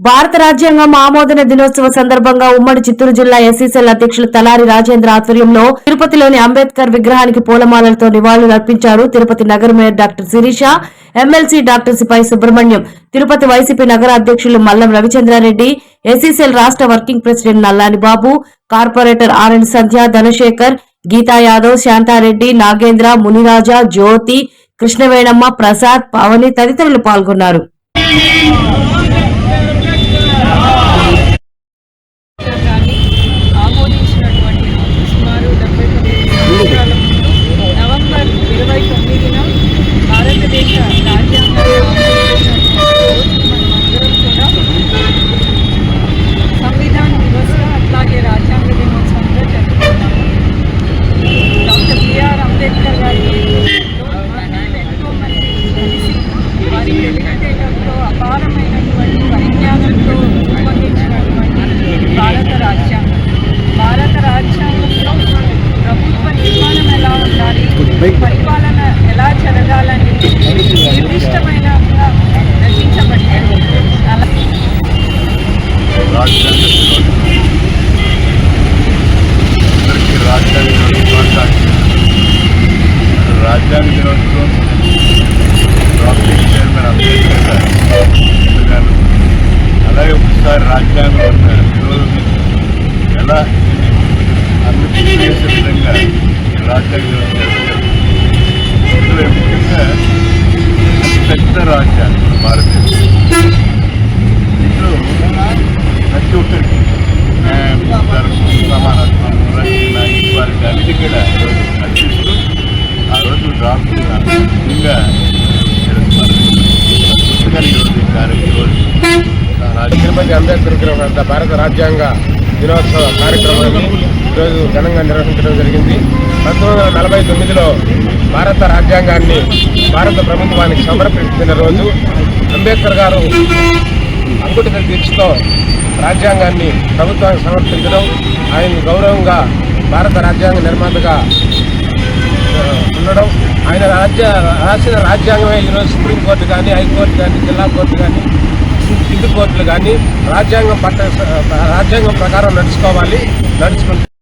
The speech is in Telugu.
భారత రాజ్యాంగం ఆమోదన దినోత్సవ సందర్భంగా ఉమ్మడి చిత్తూరు జిల్లా ఎస్సీసీఎల్ అధ్యక్షులు తలారి రాజేంద్ర ఆధ్వర్యంలో తిరుపతిలోని అంబేద్కర్ విగ్రహానికి పూలమాలలతో నివాళులు అర్పించారు తిరుపతి నగర mayor doctor Sirisha MLC doctor Sipai Subrahmanyam Tirupati YCP నగర అధ్యక్షులు మల్లం రవిచంద్రారెడ్డి ఎస్సీసీఎల్ రాష్ట్ర working president Nallani Babu corporator RN Sandhya Dhanasekhar Geetha Yadav Shantareddy Nagendra Muniraja Jyothi Krishnavenamma Prasad Pavani తదితరులు పాల్గొన్నారు. రాజ్యాంగ దినోత్సవం అందరికీ రాజ్యాంగ దినోత్సవం రాజ్యాంగ దినోత్సవం ట్రాఫిక్ చైర్మన్ అంబేద్కర్ గారు గారు అలాగే ఒకసారి రాజ్యాంగంలో ఉన్న విలువలను ఎలా అభివృద్ధి చేసే విధంగా ఈ రాజ్యాంగ దినోత్సవం జరుగుతుంది. ఇందులో ముఖ్యంగా అతి పెద్ద రాజ్యాంగం భారతదేశం ఈక్వాలిటీ అన్నిటి కూడా ఆ రోజు డాక్టర్ తిరుపతి అంబేద్కర్ విగ్రహం భారత రాజ్యాంగ దినోత్సవ కార్యక్రమాన్ని ఈరోజు ఘనంగా నిర్వహించడం జరిగింది. పంతొమ్మిది వందల నలభై తొమ్మిదిలో భారత రాజ్యాంగాన్ని భారత ప్రభుత్వానికి సమర్పించిన రోజు అంబేద్కర్ గారు అంకుటిత దీక్షతో రాజ్యాంగాన్ని ప్రభుత్వానికి సమర్పించడం ఆయన గౌరవంగా భారత రాజ్యాంగ నిర్మాతగా ఉండడం. ఆయన రాజ్య రాసిన రాజ్యాంగమే ఈరోజు సుప్రీంకోర్టు కానీ హైకోర్టు కానీ జిల్లా కోర్టు కానీ కింది కోర్టులు కానీ రాజ్యాంగం పట్ట రాజ్యాంగం ప్రకారం నడుచుకోవాలి నడుచుకుంటే